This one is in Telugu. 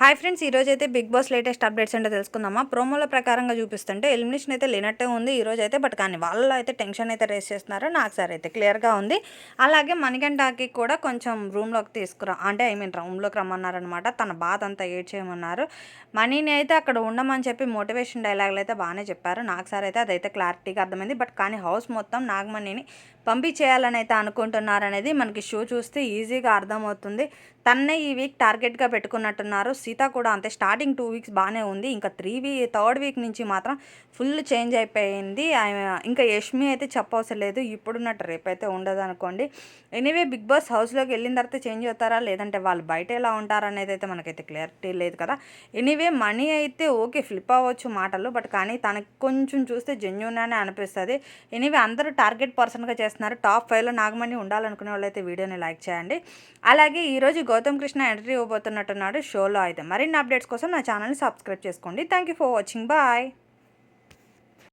హాయ్ ఫ్రెండ్స్ ఈ రోజు అయితే బిగ్ బాస్ లేటెస్ట్ అప్డేట్స్ అంటే తెలుసుకుందామా. ప్రోమోల ప్రకారంగా చూపిస్తుంటే ఎలిమినేషన్ అయితే లేనట్టే ఉంది ఈరోజు అయితే బట్ కానీ వాళ్ళు అయితే టెన్షన్ అయితే రేస్ చేస్తున్నారు. నాకు సార్ అయితే క్లియర్గా ఉంది. అలాగే మణికంఠకి కూడా కొంచెం రూమ్లోకి తీసుకురా అంటే ఐ మీన్ రూమ్లోకి రమ్మన్నారనమాట. తన బాధ అంతా ఏడ్చేయమన్నారు. మనీని అయితే అక్కడ ఉండమని చెప్పి మోటివేషన్ డైలాగులు అయితే బాగానే చెప్పారు. నాకు సార్ అయితే అదైతే క్లారిటీగా అర్థమైంది. బట్ కానీ హౌస్ మొత్తం నాగమణిని పంపించేయాలని అయితే అనుకుంటున్నారనేది మనకి షో చూస్తే ఈజీగా అర్థమవుతుంది. తన్నే ఈ వీక్ టార్గెట్గా పెట్టుకున్నట్టున్నారు. సీత కూడా అంతే. స్టార్టింగ్ టూ వీక్స్ బాగానే ఉంది. ఇంకా త్రీ వీ థర్డ్ వీక్ నుంచి మాత్రం ఫుల్ చేంజ్ అయిపోయింది. ఆమె ఇంకా యష్మి అయితే చెప్పవసరం లేదు. ఇప్పుడున్నట్టు రేపైతే ఉండదు అనుకోండి. ఎనీవే బిగ్ బాస్ హౌస్లోకి వెళ్ళిన తర్వాత చేంజ్ అవుతారా? లేదంటే వాళ్ళు బయట ఎలా ఉంటారా అనేది అయితే మనకైతే క్లారిటీ లేదు కదా. ఎనీవే మనీ అయితే ఓకే ఫ్లిప్ అవ్వచ్చు మాటలు. బట్ కానీ తనకు కొంచెం చూస్తే జెన్యున్ అని అనిపిస్తుంది. ఎనీవే అందరూ టార్గెట్ పర్సన్గా చేస్తున్నారు. టాప్ ఫైవ్లో నాగమణి ఉండాలనుకునే వాళ్ళైతే వీడియోని లైక్ చేయండి. అలాగే ఈరోజు గౌతమ్ కృష్ణ ఎంట్రీ ఇవ్వబోతున్నట్టున్నాడు షోలో అయితే. మరిన్ని అప్డేట్స్ కోసం నా ఛానల్ని సబ్స్క్రైబ్ చేసుకోండి. Thank you for watching. Bye.